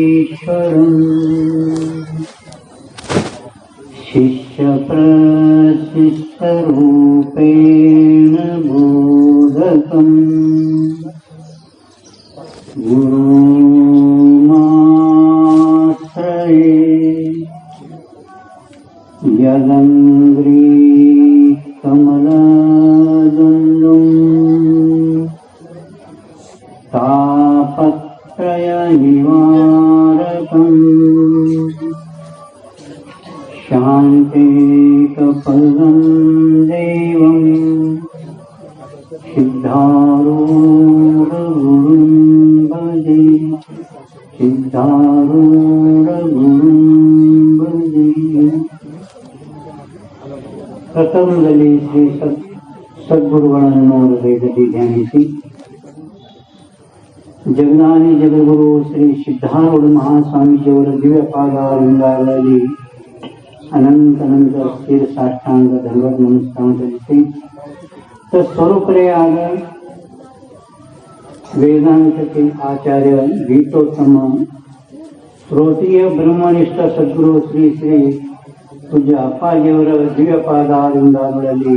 सिद्धारोडयतीश्वरम् शिष्यप्रशिष्टरूपेण बोधकम् माश्रये जलङ्ग्री तापत्रयनिवारकम् तापत्रयविवारतम् देवम् सिद्धा ಪತಂಜಲಿ ಶ್ರೀ ಸತ್ ಸದ್ಗುರುಗಳನ್ನು ನೋಡಬೇಕಿ ಧ್ಯಾನಿಸಿ ಜಗದಾನಿ ಜಗದ್ಗುರು ಶ್ರೀ ಸಿದ್ಧಾರೂಢ ಮಹಾಸ್ವಾಮೀಜಿಯವರ ದಿವ್ಯ ಪಾದವೃಂದಾವರಲ್ಲಿ ಅನಂತ ಅನಂತ ಸ್ಥಿರ ಸಾಷ್ಟಾಂಗ ಧನ್ವದ್ ನಮಸ್ಕಾರ ತಿಳಿಸಿ ತತ್ಸ್ವರೂಪರೇ ಆದ ವೇದಾಂತಕ್ಕೆ ಆಚಾರ್ಯ ಗೀತೋತ್ತಮ ಶ್ರೋತೀಯ ಬ್ರಹ್ಮನಿಷ್ಠ ಸದ್ಗುರು ಶ್ರೀ ಶ್ರೀ ಪೂಜ್ಯ ಅಪ್ಪಾಜಿಯವರ ದಿವ್ಯ ಪಾದಾರಿಂದಾಗಳಲ್ಲಿ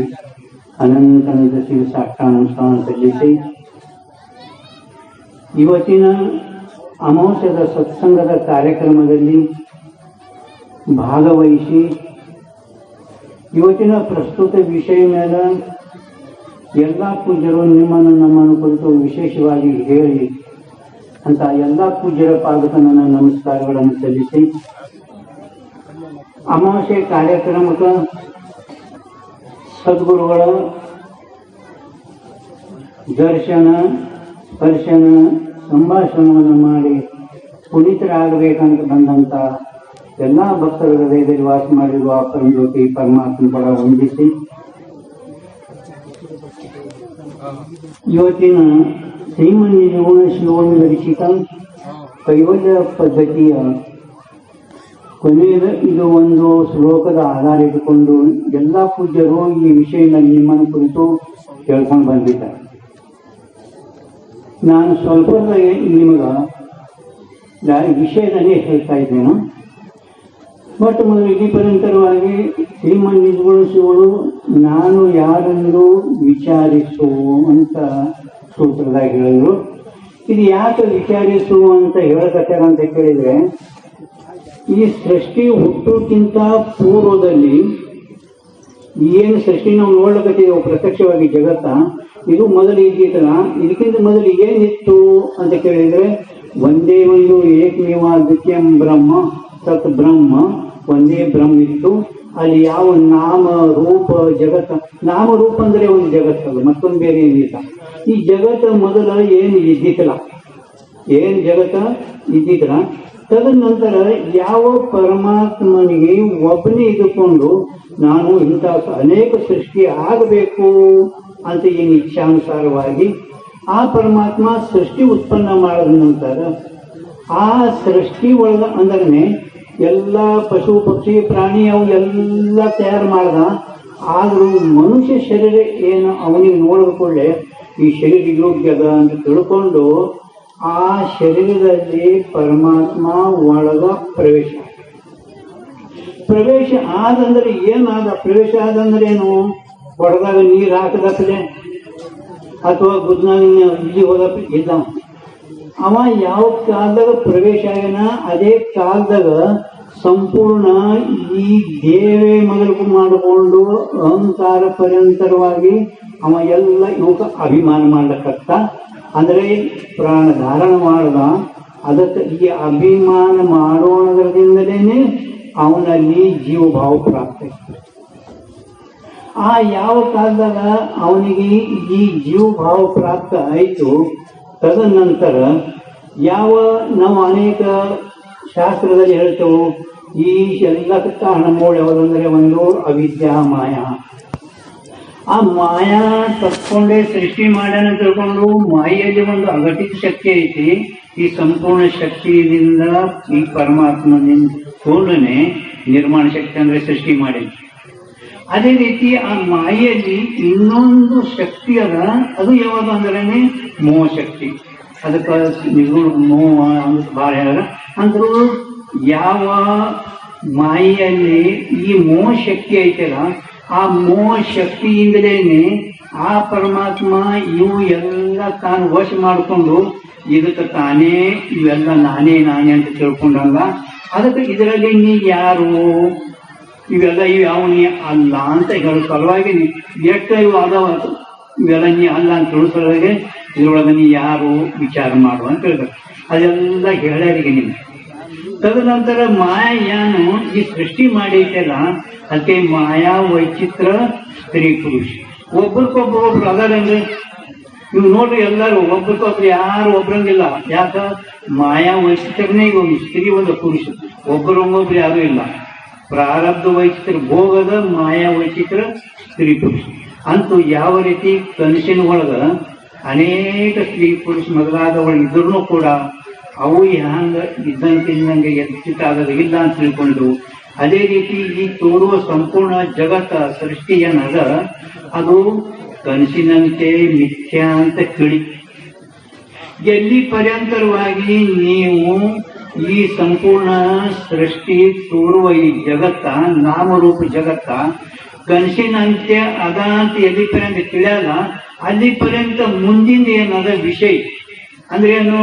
ಅನಂತ ಸಾಕ್ಷಾನುಷ್ಠಾನ ಸಲ್ಲಿಸಿ, ಇವತ್ತಿನ ಅಮಾವಾಸ್ಯದ ಸತ್ಸಂಗದ ಕಾರ್ಯಕ್ರಮದಲ್ಲಿ ಭಾಗವಹಿಸಿ, ಇವತ್ತಿನ ಪ್ರಸ್ತುತ ವಿಷಯ ಮೇಲೆ ಎಲ್ಲ ಪೂಜ್ಯರು ನಿಮ್ಮನ್ನು ನಮ್ಮನ್ನು ಕುರಿತು ವಿಶೇಷವಾಗಿ ಹೇಳಿ ಅಂತ ಎಲ್ಲ ಪೂಜ್ಯರ ಪಾದಕ ನನ್ನ ನಮಸ್ಕಾರಗಳನ್ನು ಸಲ್ಲಿಸಿ ಅಮಾವಾಸ್ಯೆ ಕಾರ್ಯಕ್ರಮಕ್ಕೆ ಸದ್ಗುರುಗಳ ದರ್ಶನ, ಸ್ಪರ್ಶನ ಸಂಭಾಷಣವನ್ನು ಮಾಡಿ ಪುನೀತರಾಗಬೇಕಂತ ಬಂದಂತ ಎಲ್ಲ ಭಕ್ತರ ಹೃದಯದಲ್ಲಿ ವಾಸ ಮಾಡಿರುವ ಪರಂಜ್ಯೋತಿ ಪರಮಾತ್ಮ ಕೂಡ ವಂದಿಸಿ ಇವತ್ತಿನ ಶ್ರೀಮಂಜೀವನ ಶಿವನ ರಚಿತ ಕೈವಲ್ಯ ಪದ್ಧತಿಯ ಕೊನೆಯ ಇದು ಒಂದು ಶ್ಲೋಕದ ಆಧಾರ ಇಟ್ಟುಕೊಂಡು ಎಲ್ಲ ಪೂಜ್ಯರು ಈ ವಿಷಯದಲ್ಲಿ ನಿಮ್ಮನ್ನು ಕುರಿತು ಕೇಳ್ಕೊಂಡು ಬಂದಿದ್ದಾರೆ. ನಾನು ಸ್ವಲ್ಪ ನಿಮಗ ವಿಷಯದಲ್ಲಿ ಹೇಳ್ತಾ ಇದ್ದೇನೆ. ಮೊದಲು ಇಲ್ಲಿ ಪರಂತರವಾಗಿ ಶ್ರೀಮಂಜುಗೊಳಿಸುವಳು ನಾನು ಯಾರೆಂದು ವಿಚಾರಿಸು ಅಂತ ಸೂತ್ರದಾಗ ಹೇಳಿದ್ರು. ಇದು ಯಾಕೆ ವಿಚಾರಿಸು ಅಂತ ಹೇಳಕತ್ತಾರ ಅಂತ ಕೇಳಿದ್ರೆ ಈ ಸೃಷ್ಟಿ ಹುಟ್ಟೋಕ್ಕಿಂತ ಪೂರ್ವದಲ್ಲಿ ಏನು ಸೃಷ್ಟಿ ನಾವು ನೋಡ್ಲಕತ್ತೀವಿ ಪ್ರತ್ಯಕ್ಷವಾಗಿ ಜಗತ್ತ, ಇದು ಮೊದಲು ಇದ್ದಿತ್ತಲ್ಲ, ಇದಕ್ಕಿಂತ ಮೊದಲು ಏನಿತ್ತು ಅಂತ ಕೇಳಿದ್ರೆ, ಒಂದೇ ಒಂದು ಏಕಮೇವ ದ್ವಿತೀಯಂ ಬ್ರಹ್ಮ, ಸತ್ ಬ್ರಹ್ಮ, ಒಂದೇ ಬ್ರಹ್ಮ ಇತ್ತು. ಅಲ್ಲಿ ಯಾವ ನಾಮ ರೂಪ ಜಗತ್ತ, ನಾಮ ರೂಪ ಅಂದ್ರೆ ಒಂದು ಅದು, ಮತ್ತೊಂದು ಬೇರೆ ಏನಿಲ್ಲ ಈ ಜಗತ್ತ ಮೊದಲ ಏನು ಇದ್ದಿತ್ತಲ್ಲ, ಏನ್ ಜಗತ್ತ ಇದ್ದಿದ್ರ ತದನಂತರ ಯಾವ ಪರಮಾತ್ಮನಿಗೆ ಒಬ್ಬನೇ ಇದ್ದುಕೊಂಡು ನಾನು ಇಂಥ ಅನೇಕ ಸೃಷ್ಟಿ ಆಗಬೇಕು ಅಂತ ಏನು ಇಚ್ಛಾನುಸಾರವಾಗಿ ಆ ಪರಮಾತ್ಮ ಸೃಷ್ಟಿ ಉತ್ಪನ್ನ ಮಾಡಿದ ನಂತರ ಆ ಸೃಷ್ಟಿ ಒಳಗ ಅಂದ್ರೆ ಎಲ್ಲ ಪಶು, ಪಕ್ಷಿ, ಪ್ರಾಣಿ ಅವು ಎಲ್ಲ ತಯಾರು ಮಾಡ್ದ. ಆದರೂ ಮನುಷ್ಯ ಶರೀರ ಏನು ಅವನಿಗೆ ನೋಡಿದ ಕೂಡಲೇ ಈ ಶರೀರ ಯೋಗ್ಯದ ಅಂತ ತಿಳ್ಕೊಂಡು ಆ ಶರೀರದಲ್ಲಿ ಪರಮಾತ್ಮ ಒಳಗ ಪ್ರವೇಶ. ಪ್ರವೇಶ ಆದಂದ್ರೆ ಏನಾದ ಪ್ರವೇಶ ಆದಂದ್ರೆ ಏನು? ಹೊಡೆದಾಗ ನೀರು ಹಾಕದಪ್ಪಲೆ ಅಥವಾ ಬುದ್ಧನಾಗ ಇಲ್ಲಿ ಹೋದಪ್ಪ ಇಲ್ಲ. ಅವ ಯಾವ ಕಾಲದಾಗ ಪ್ರವೇಶ ಆಗ್ಯಾನ? ಅದೇ ಕಾಲದಾಗ ಸಂಪೂರ್ಣ ಈ ದೇವೇ ಮೊದಲು ಮಾಡಿಕೊಂಡು ಅಹಂಕಾರ ಪರ್ಯಂತರವಾಗಿ ಅವ ಎಲ್ಲ ಇವಕ್ಕ ಅಭಿಮಾನ ಮಾಡ್ಲಕತ್ತ ಅಂದ್ರೆ ಪ್ರಾಣ ಧಾರಣ ಮಾಡಿದ ಅದಕ್ಕೆ ಈ ಅಭಿಮಾನ ಮಾಡೋಣದ್ರದಿಂದಲೇ ಅವನಲ್ಲಿ ಜೀವಭಾವ ಪ್ರಾಪ್ತಿ ಆ ಯಾವ ಕಾಲದಾಗ ಅವನಿಗೆ ಈ ಜೀವಭಾವ ಪ್ರಾಪ್ತ ಆಯಿತು, ತದನಂತರ ಯಾವ ನಾವು ಅನೇಕ ಶಾಸ್ತ್ರದಲ್ಲಿ ಹೇಳ್ತೇವೆ, ಈ ಎಲ್ಲ ಕಾರಣ ಮೂಲ ಯಾವುದಂದ್ರೆ ಒಂದು ಅವಿದ್ಯಾ ಮಾಯ ಆ ಮಾಯಾ ತಕ್ಕೊಂಡೇ ಸೃಷ್ಟಿ ಮಾಡ್ಯಾನ ತಿಳ್ಕೊಂಡು ಮಾಯಲ್ಲಿ ಒಂದು ಅಘಟಿತ ಶಕ್ತಿ ಐತಿ. ಈ ಸಂಪೂರ್ಣ ಶಕ್ತಿಯಿಂದ ಈ ಪರಮಾತ್ಮನಿಂದ ತೋಲನೆ ನಿರ್ಮಾಣ ಶಕ್ತಿ ಅಂದ್ರೆ ಸೃಷ್ಟಿ ಮಾಡಿ ಅದೇ ರೀತಿ ಆ ಮಾಯೆಯಲ್ಲಿ ಇನ್ನೊಂದು ಶಕ್ತಿ ಅದ. ಅದು ಯಾವಾಗ ಅಂದ್ರೆ ಮೋಹ ಶಕ್ತಿ. ಅದಕ್ಕೆ ನಿಗೂಢ ಮೋಹ ಅಂತ ಭಾಳ ಅಂದ್ರೂ ಯಾವ ಮಾಯೆಯಲ್ಲಿ ಈ ಮೋಹ ಶಕ್ತಿ ಐತಲ್ಲ ಆ ಮೋಹ ಶಕ್ತಿಯಿಂದಲೇನೆ ಆ ಪರಮಾತ್ಮ ಇವು ಎಲ್ಲ ತಾನು ವಶ ಮಾಡಿಕೊಂಡು ಇದಕ್ಕೆ ತಾನೇ, ಇವೆಲ್ಲ ನಾನೇ ನಾನೇ ಅಂತ ತಿಳ್ಕೊಂಡಲ್ಲ ಅದಕ್ಕೆ ಇದರಲ್ಲಿ ನೀ ಯಾರು? ಇವೆಲ್ಲ ಇವು ಯಾವ ನೀ ಅಲ್ಲ ಅಂತ ಹೇಳೋ ಸಲುವಾಗಿ ಎಷ್ಟು ಇವು ಅದಾವ ಇವೆಲ್ಲ ನೀ ಅಲ್ಲ ಅಂತ ತಿಳಿಸೋದಾಗೆ ಇದ್ರೊಳಗೆ ನೀ ಯಾರು ವಿಚಾರ ಮಾಡು ಅಂತ ಹೇಳ್ತಾರೆ ಅದೆಲ್ಲ ಹೇಳಿಗೆ ನಿಮ್ಗೆ. ತದನಂತರ ಮಾಯಾನು ಈ ಸೃಷ್ಟಿ ಮಾಡೈತಲ್ಲ ಅದಕ್ಕೆ ಮಾಯಾ ವೈಚಿತ್ರ ಸ್ತ್ರೀ ಪುರುಷ. ಒಬ್ರಿಗೊಬ್ರು ಒಬ್ರು ಅದಾರಂದ್ರೆ ನೀವು ನೋಡ್ರಿ ಎಲ್ಲರೂ, ಒಬ್ರಿಗೊಬ್ರು ಯಾರು ಒಬ್ರಂಗಿಲ್ಲ. ಯಾಕ? ಮಾಯಾ ವೈಚಿತ್ರನೇ ಒಂದು ಸ್ತ್ರೀ ಒಂದು ಪುರುಷ. ಒಬ್ಬರೊಬ್ಬೊಬ್ರು ಯಾರು ಇಲ್ಲ. ಪ್ರಾರಬ್ಧ ವೈಚಿತ್ರ, ಭೋಗದ ಮಾಯಾ ವೈಚಿತ್ರ ಸ್ತ್ರೀ ಪುರುಷ. ಅಂತೂ ಯಾವ ರೀತಿ ಕನಸಿನ ಒಳಗ ಅನೇಕ ಸ್ತ್ರೀ ಪುರುಷ ಮೊದಲಾದವಳು ಇದ್ರೂ ಕೂಡ ಅವು ಹ್ಯಾಂಗ ಇದ್ದಂತೆ ಇದ್ದಂಗೆ ಎದ್ದಿತ ಇಲ್ಲ ಅಂತ ತಿಳ್ಕೊಂಡು ಅದೇ ರೀತಿ ಈ ತೋರುವ ಸಂಪೂರ್ಣ ಜಗತ್ತ ಸೃಷ್ಟಿ ಏನದ ಅದು ಕನಸಿನಂತೆ ಮಿಥ್ಯ ಅಂತ ಕಿಳಿ. ಎಲ್ಲಿ ಪರ್ಯಂತರವಾಗಿ ನೀವು ಈ ಸಂಪೂರ್ಣ ಸೃಷ್ಟಿ ತೋರುವ ಈ ಜಗತ್ತ, ನಾಮರೂಪ ಜಗತ್ತ, ಕನಸಿನಂತೆ ಅದ ಅಂತ ಎಲ್ಲಿ ಪರ್ಯಂತ ತಿಳಿಯಲ್ಲ, ಅಲ್ಲಿ ಪರ್ಯಂತ ಮುಂದಿನ ಏನದ ವಿಷಯ? ಅಂದ್ರೆ ಏನು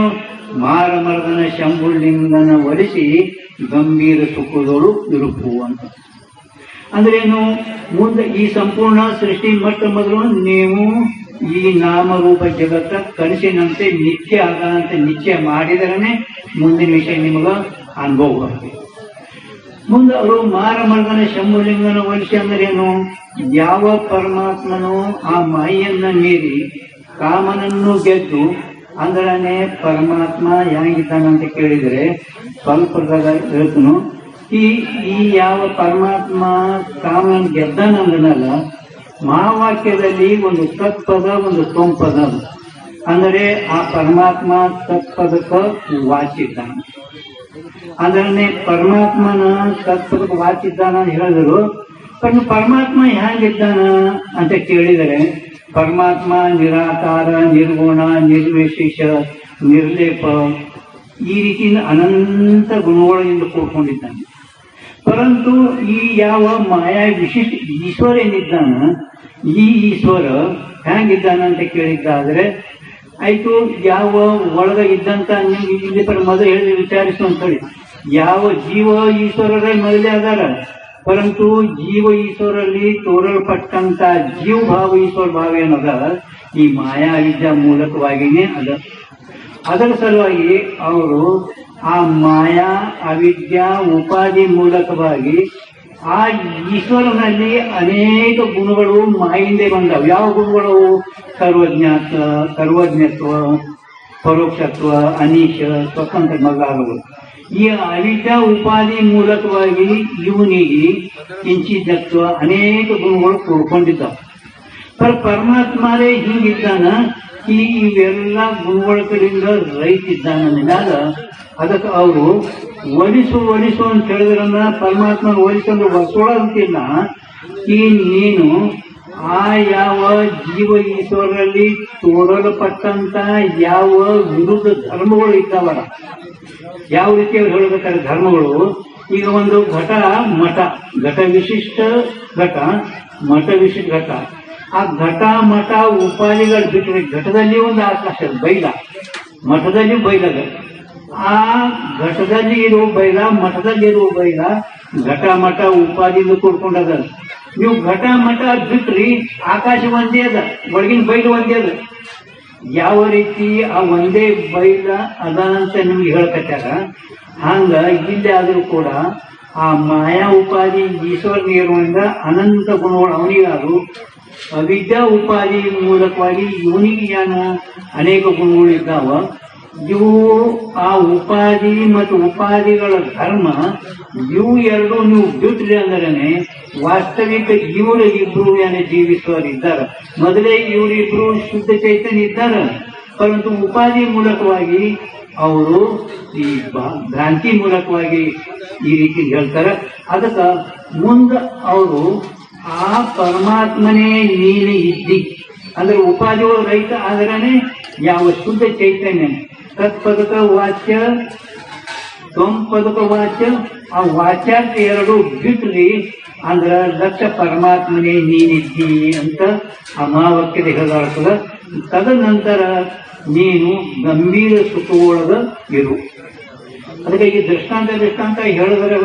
ಮಾರ ಮರದನ ಶಂಭುಲಿಂಗನ ಒಲಿಸಿ ಗಂಭೀರ ಸುಖಗಳು ಇರುಪು ಅಂತ. ಅಂದ್ರೇನು? ಮುಂದೆ ಈ ಸಂಪೂರ್ಣ ಸೃಷ್ಟಿ ಮೊಟ್ಟ ಮೊದಲು ನೀವು ಈ ನಾಮರೂಪ ಜಗತ್ತ ಕನಸಿನಂತೆ ನಿತ್ಯ ಆಗ ಅಂತ ನಿಶ್ಚಯ ಮಾಡಿದರನೆ ಮುಂದಿನ ವಿಷಯ ನಿಮಗ ಅನುಭವ ಬರುತ್ತೆ. ಮುಂದೆ ಅವರು ಮಾರಮರ್ದನ ಶಂಭುಲಿಂಗನ ವಲಿಸಿ ಅಂದ್ರೆ ಏನು ಯಾವ ಪರಮಾತ್ಮನು ಆ ಮಾಯನ್ನ ಮೀರಿ ಕಾಮನನ್ನು ಗೆದ್ದು ಅಂದ್ರನೆ ಪರಮಾತ್ಮ ಹೆಂಗಿದ್ದಾನಂತ ಕೇಳಿದರೆ ಸ್ವಲ್ಪದಾಗ ಹೇಳ್ತನು, ಈ ಈ ಯಾವ ಪರಮಾತ್ಮ ಕಾಮನ ಗೆದ್ದನಂದನಲ್ಲ ಮಹಾವಾಕ್ಯದಲ್ಲಿ ಒಂದು ತತ್ಪದ ಒಂದು ತೊಂಪದ ಅಂದರೆ ಆ ಪರಮಾತ್ಮ ತತ್ಪದಕ ವಾಚಿದ್ದಾನೆ. ಅಂದ್ರೆ ಪರಮಾತ್ಮನ ತತ್ಪದಕ ವಾಚಿದ್ದಾನ ಹೇಳಿದ್ರು, ಪರಮಾತ್ಮ ಹ್ಯಾಂಗಿದ್ದಾನ ಅಂತ ಕೇಳಿದರೆ ಪರಮಾತ್ಮ ನಿರಾಕಾರ, ನಿರ್ಗುಣ, ನಿರ್ವಿಶೇಷ, ನಿರ್ಲೇಪ ಈ ರೀತಿಯಿಂದ ಅನಂತ ಗುಣಗಳಿಂದ ಕೂಡ್ಕೊಂಡಿದ್ದಾನೆ. ಪರಂತು ಈ ಯಾವ ಮಾಯಾ ವಿಶಿಷ್ಟ ಈಶ್ವರ ಏನಿದ್ದಾನ, ಈ ಈಶ್ವರ ಹೆಂಗಿದ್ದಾನ ಅಂತ ಕೇಳಿದ್ದಾದ್ರೆ, ಆಯ್ತು ಯಾವ ಒಳಗ ಇದ್ದಂತ ನಿಮ್ಗೆ ಇಲ್ಲಿ ಮೊದಲು ಹೇಳಿ ವಿಚಾರಿಸು ಅಂತ ಹೇಳಿ. ಯಾವ ಜೀವ ಈಶ್ವರರೇ ಮೊದಲೇ ಅದಾರ? ಪರಂತು ಜೀವ ಈಶ್ವರಲ್ಲಿ ತೋರಲ್ಪಟ್ಟಂತ ಜೀವ ಭಾವ ಈಶ್ವರ ಭಾವ ಏನದ ಈ ಮಾಯಾ ವಿದ್ಯಾ ಮೂಲಕವಾಗಿನೇ ಅದ. ಅದರ ಸಲುವಾಗಿ ಅವರು ಆ ಮಾಯಾ, ಅವಿದ್ಯಾ, ಉಪಾಧಿ ಮೂಲಕವಾಗಿ ಆ ಈಶ್ವರನಲ್ಲಿ ಅನೇಕ ಗುಣಗಳು ಮಾಯಿಂದೆ ಬಂದವು. ಯಾವ ಗುಣಗಳು? ಸರ್ವಜ್ಞಾತ, ಸರ್ವಜ್ಞತ್ವ, ಪರೋಕ್ಷತ್ವ, ಅನೀಶ, ಸ್ವತಂತ್ರ ಮೊದಲಾದವು ಈ ಅವಿದ್ಯಾ ಉಪಾಧಿ ಮೂಲಕವಾಗಿ ಇವನಿಗೆ ಕಿಂಚಿತತ್ವ ಅನೇಕ ಗುಣಗಳು ಕೂಡ್ಕೊಂಡಿದ್ದಾವೆ. पर ಪರಮಾತ್ಮರೇ ಹಿಂಗಿದ್ದಾನ, ಈ ಇವೆಲ್ಲ ಗುಣಗಳ ಕಡೆಯಿಂದ ರೈತ ಇದ್ದಾನ ಅಂದಾಗ ಅದಕ್ಕೆ ಅವರು ಒಲಿಸು ಒಲಿಸು ಅಂತ ಹೇಳಿದ್ರನ್ನ ಪರಮಾತ್ಮನ ಒಲಿಸಂದ್ರೆ ಒಲಿಸೋಳಂತಿಲ್ಲ ಈ ನೀನು ಆ ಯಾವ ಜೀವ ಈಶ್ವರಲ್ಲಿ ತೋರಲ್ಪಟ್ಟಂತ ಯಾವ ವಿರುದ್ಧ ಧರ್ಮಗಳು ಇದ್ದಾವಲ್ಲ ಯಾವ ರೀತಿ ಅವ್ರು ಹೇಳ್ಬೇಕಾದ್ರೆ ಧರ್ಮಗಳು, ಈಗ ಒಂದು ಘಟ, ಮಠ, ಘಟ ವಿಶಿಷ್ಟ ಘಟ, ಮಠ ವಿಶಿಷ್ಟ ಘಟ. ಆ ಘಟ, ಮಠ ಉಪಾಧಿಗಳು ಬಿಟ್ಟರೆ ಘಟದಲ್ಲಿ ಒಂದು ಆಕಾಶ, ಬೈಲ. ಮಠದಲ್ಲಿ ಬೈಲದ ಆ ಘಟದಲ್ಲಿ ಇರುವ ಬೈಲ, ಮಠದಲ್ಲಿ ಇರುವ ಬೈಲ, ಘಟ, ಮಠ ಉಪಾಧಿಯಿಂದ ಕೂಡ್ಕೊಂಡದ ನೀವು ಘಟ, ಮಠ ಬಿಟ್ರಿ ಆಕಾಶ ಒಂದೇ ಅದ, ಒಳಗಿನ ಬೈಲು ಒಂದೇ ಅದ. ಯಾವ ರೀತಿ ಆ ಒಂದೇ ಬೈಲ ಅದ ಅಂತ ನಿಮ್ಗೆ ಹೇಳ್ಕತ್ತಾರ ಹಂಗ ಇಲ್ಲಿ ಆದ್ರೂ ಕೂಡ ಆ ಮಾಯಾ ಉಪಾಧಿ ಈಶ್ವರ ನಿರ್ವಹಣೆಯಿಂದ ಅನಂತ ಗುಣಗಳು ಅವನಿಗಾದ್ರು, ಅವಿದ್ಯಾ ಉಪಾಧಿ ಮೂಲಕವಾಗಿ ಇವನಿಗೆ ಏನು ಅನೇಕ ಗುಣಗಳು ಇದ್ದಾವ ಇವು ಆ ಉಪಾಧಿ ಮತ್ತು ಉಪಾಧಿಗಳ ಧರ್ಮ ಇವು ಎರಡು ನೀವು ಬಿಟ್ರಿ ಅಂದ್ರೇನೆ, ವಾಸ್ತವಿಕ ಇವರು ಇಬ್ರು ಏನೇ ಜೀವಿಸುವವರು ಇದ್ದಾರೆ ಮೊದಲೇ ಇವರಿಬ್ರು ಶುದ್ಧ ಚೈತನ್ಯ ಇದ್ದಾರೆ. ಪರಂತು ಉಪಾಧಿ ಮೂಲಕವಾಗಿ ಅವರು ಈ ಭ್ರಾಂತಿ ಮೂಲಕವಾಗಿ ಈ ರೀತಿ ಹೇಳ್ತಾರೆ. ಅದಕ್ಕೆ ಮುಂದೆ ಅವರು ಆ ಪರಮಾತ್ಮನೇ ನೀನು ಇದ್ದಿ. ಅಂದ್ರೆ ಉಪಾಧಿಗಳು ರೈತ ಆದ್ರನೇ ಯಾವ ಶುದ್ಧ ಚೈತನ್ಯ. ತತ್ಪದಕ ವಾಚ್ಯ ತ್ವಂ ಪದಕ ವಾಚ್ಯ, ಆ ವಾಚ್ಯಾರ್ಥ ಎರಡು ಬಿಟ್ರಿ ಅಂದ್ರ ಲಕ್ಷ ಪರಮಾತ್ಮನೇ ನೀನಿದ್ದಿ ಅಂತ ಅಮಾವಕ್ಯದ ತದ ತದನಂತರ ನೀನು ಗಂಭೀರ ಸುಖವೊಳಗ ಇರು. ಅದಕ್ಕೆ ಈ ದೃಷ್ಟಾಂತ ದೃಷ್ಟಾಂತ ಹೇಳಿದ್ರೆ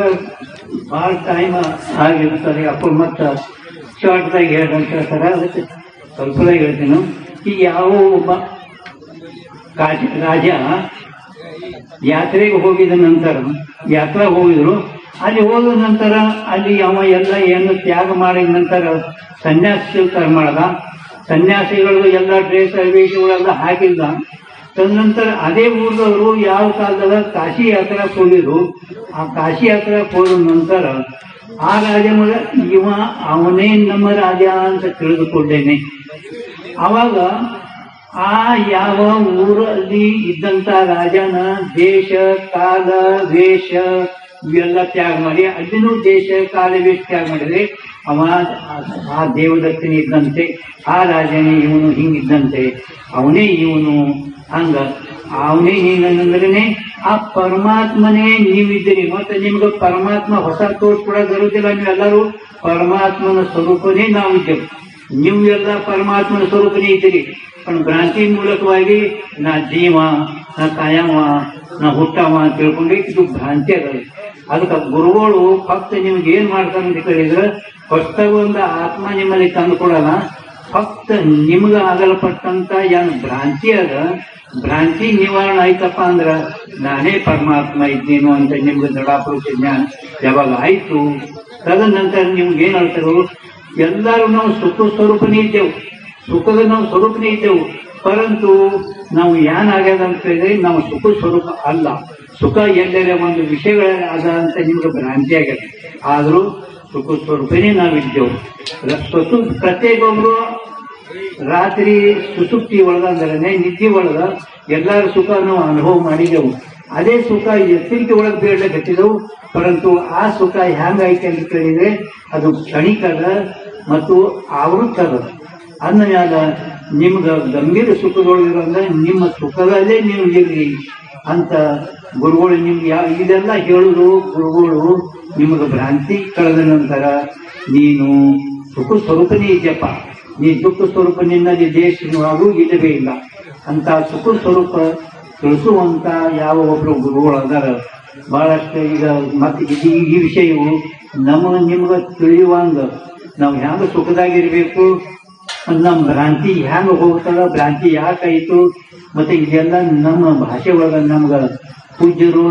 ಭಾಳ ಟೈಮ್ ಆಗಿರ್ತಾರೆ ಅಪ್ಪ ಮತ್ತ ಶಾರ್ಟ್ದಾಗ ಹೇಳ್ದಂತ ಹೇಳ್ತಾರೆ. ಅದಕ್ಕೆ ಸ್ವಲ್ಪ ಹೇಳ್ತೀನಿ. ಈ ಯಾವ ಕಾಜ- ರಾಜ, ಯಾತ್ರೆಗೆ ಹೋಗಿದ ನಂತರ, ಯಾತ್ರಾ ಹೋಗಿದ್ರು. ಅಲ್ಲಿ ಹೋದ ನಂತರ, ಅಲ್ಲಿ ಅವ ಎಲ್ಲ ಏನು ತ್ಯಾಗ ಮಾಡಿದ ನಂತರ ಸನ್ಯಾಸ ಸ್ವೀಕಾರ ಮಾಡ್ದ. ಸನ್ಯಾಸಿಗಳು ಎಲ್ಲ ಡ್ರೆಸ್ ವೇಷಗಳೆಲ್ಲ ಹಾಕಿದ್ದ. ತದನಂತರ ಅದೇ ಊರದವರು ಯಾವ ಕಾಲದ ಕಾಶಿ ಯಾತ್ರೆ ಹೋಗಿದ್ರು. ಆ ಕಾಶಿ ಯಾತ್ರೆ ಹೋದ ನಂತರ, ಆ ರಾಜ ಇವ ಅವನೇ ನಮ್ಮ ರಾಜ ಅಂತ ತಿಳಿದುಕೊಂಡೇನೆ. ಅವಾಗ ಆ ಯಾವ ಊರಲ್ಲಿ ಇದ್ದಂತ ರಾಜನ ದೇಶ, ಕಾಲ, ವೇಷ, ಇವೆಲ್ಲ ತ್ಯಾಗ ಮಾಡಿ, ಅಲ್ಲಿನೂ ದೇಶ, ಕಾಲ, ವೇಷ ತ್ಯಾಗ ಮಾಡಿದ್ರೆ ಅವ ಆ ದೇವದತ್ತನೇ ಇದ್ದಂತೆ, ಆ ರಾಜನೇ ಇವನು ಹಿಂಗಿದ್ದಂತೆ, ಅವನೇ ಇವನು ಹಂಗ. ಅವನೇ ನೀನಂದ್ರೆ ಆ ಪರಮಾತ್ಮನೇ ನೀವಿದ್ದೀರಿ. ಮತ್ತೆ ನಿಮ್ಗೆ ಪರಮಾತ್ಮ ಹೊಸ ಕೂಡ ಬರುವುದಿಲ್ಲ ನೀವೆಲ್ಲರೂ ಪರಮಾತ್ಮನ ಸ್ವರೂಪನೇ ನಾವಿದ್ದೇವೆ ನೀವು ಎಲ್ಲ ಪರಮಾತ್ಮನ ಸ್ವರೂಪನೇ ಇದ್ದೀರಿ. पण ಭ್ರಾಂತಿ ಮೂಲಕವಾಗಿ ನಾ ಜೀವ, ನಾ ಕಾಯವ ನಾ ಹುಟ್ಟವ ಅಂತ ತಿಳ್ಕೊಂಡು ಇದು ಭ್ರಾಂತಿ ಅದ ಅದಕ್ಕೆ ಗುರುಗಳು ಫಕ್ತ ನಿಮ್ಗೆ ಏನ್ ಮಾಡ್ತಾರೆ ಅಂತ ಕೇಳಿದ್ರೆ ಹೊಸ್ತಾಗ ಒಂದು ಆತ್ಮ ನಿಮ್ಮಲ್ಲಿ ತಂದು ಕೊಡಲ್ಲ ಫಕ್ತ ನಿಮ್ಗ ಆಗಲ್ಪಟ್ಟಂತ ಏನು ಭ್ರಾಂತಿ ಅದ, ಭ್ರಾಂತಿ ನಿವಾರಣೆ ಆಯ್ತಪ್ಪ ಅಂದ್ರ ನಾನೇ ಪರಮಾತ್ಮ ಇದ್ದೀನು ಅಂತ ನಿಮ್ಗೆ ದೃಢಾಪುರುಷ ಜ್ಞಾನ ಯಾವಾಗ ಆಯ್ತು, ತದನಂತರ ನಿಮ್ಗೆ ಏನ್ ಹೇಳ್ತಾರೋ ಎಲ್ಲರೂ ನಾವು ಸುಖ ಸ್ವರೂಪನೇ ಇದ್ದೆವು. ಸುಖದ ನಾವು ಸ್ವರೂಪನೇ ಇದ್ದೆವು. ಪರಂತು ನಾವು ಏನಾಗ್ಯದ ಅಂತ ಹೇಳಿದ್ರೆ ನಾವು ಸುಖ ಸ್ವರೂಪ ಅಲ್ಲ. ಸುಖ ಎಲ್ಲೆಲ್ಲ ಒಂದು ವಿಷಯಗಳ ಅದ ಅಂತ ನಿಮ್ಗೆ ಭ್ರಾಂತಿ ಆಗ್ಯದ. ಆದರೂ ಸುಖ ಸ್ವರೂಪನೇ ನಾವಿದ್ದೆವು ಸ್ವತು ಪ್ರತ್ಯೇಕೊಬ್ರು ರಾತ್ರಿ ಸುಸುಪ್ತಿ ಒಳಗ ಅಂದ್ರೆ ನಿದ್ದೆ ಒಳಗ ಎಲ್ಲರ ಸುಖ ನಾವು ಅನುಭವ ಮಾಡಿದೆವು. ಅದೇ ಸುಖ ಎಚ್ಚರಿಕೆ ಒಳಗೆ ಬೇಡಕತ್ತಿದೆವು ಪರಂತು ಆ ಸುಖ ಹೆಂಗೈತೆ ಅಂತ ಕೇಳಿದ್ರೆ ಅದು ಕ್ಷಣಿಕದ ಮತ್ತು ಆವೃತ್ತದ. ಅಂದಮ್ಯಾಲ ನಿಮ್ಗ ಗಂಭೀರ ಸುಖದೊಳಗಿರೋದ್ರೆ ನಿಮ್ಮ ಸುಖದಲ್ಲೇ ನೀವು ಇರ್ರಿ ಅಂತ ಗುರುಗಳು ನಿಮ್ಗೆ ಯಾವ ಇದೆಲ್ಲ ಹೇಳುದು ಗುರುಗಳು ನಿಮಗೆ ಭ್ರಾಂತಿ ಕಳೆದ ನಂತರ ನೀನು ಸುಖ ಸ್ವರೂಪನೇ ಇದೆಯಪ್ಪ. ನೀ ದುಃಖ ಸ್ವರೂಪ ನಿನ್ನಲ್ಲಿ ದೇಶವಾಗೂ ಇಲ್ಲವೇ ಇಲ್ಲ. ಅಂತ ಸುಖ ಸ್ವರೂಪ ತಿಳಿಸುವಂತ ಯಾವ ಒಬ್ರು ಗುರುಗಳು ಅದಾರ. ಬಹಳಷ್ಟು ಈಗ ಮತ್ತೆ ಈ ವಿಷಯವು ನಮ್ಮ ನಿಮ್ಗೆ ತಿಳಿಯುವಂಗ. ನಾವು ಹೆಂಗ ಸುಖದಾಗಿರ್ಬೇಕು? ನಮ್ಮ ಭ್ರಾಂತಿ ಹ್ಯಾಂಗ ಹೋಗ್ತದ ಭ್ರಾಂತಿ ಯಾಕಾಯ್ತು ಮತ್ತೆ ಇದೆಲ್ಲ ನಮ್ಮ ಭಾಷೆ ಒಳಗ ನಮ್ಗ ಪೂಜ್ಯರು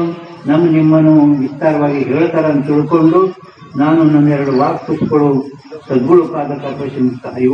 ನಮ್ಮ ನಿಮ್ಮನ್ನು ವಿಸ್ತಾರವಾಗಿ ಹೇಳ್ತಾರ ಅಂತ ತಿಳ್ಕೊಂಡು ನಾನು ನನ್ನೆರಡು ವಾಕ್ ಪುಷ್ಪಗಳು ಸದ್ಗುಳು ಪಾದ ಕಾರ್ಪೊರೇಷನ್ ಹರಿ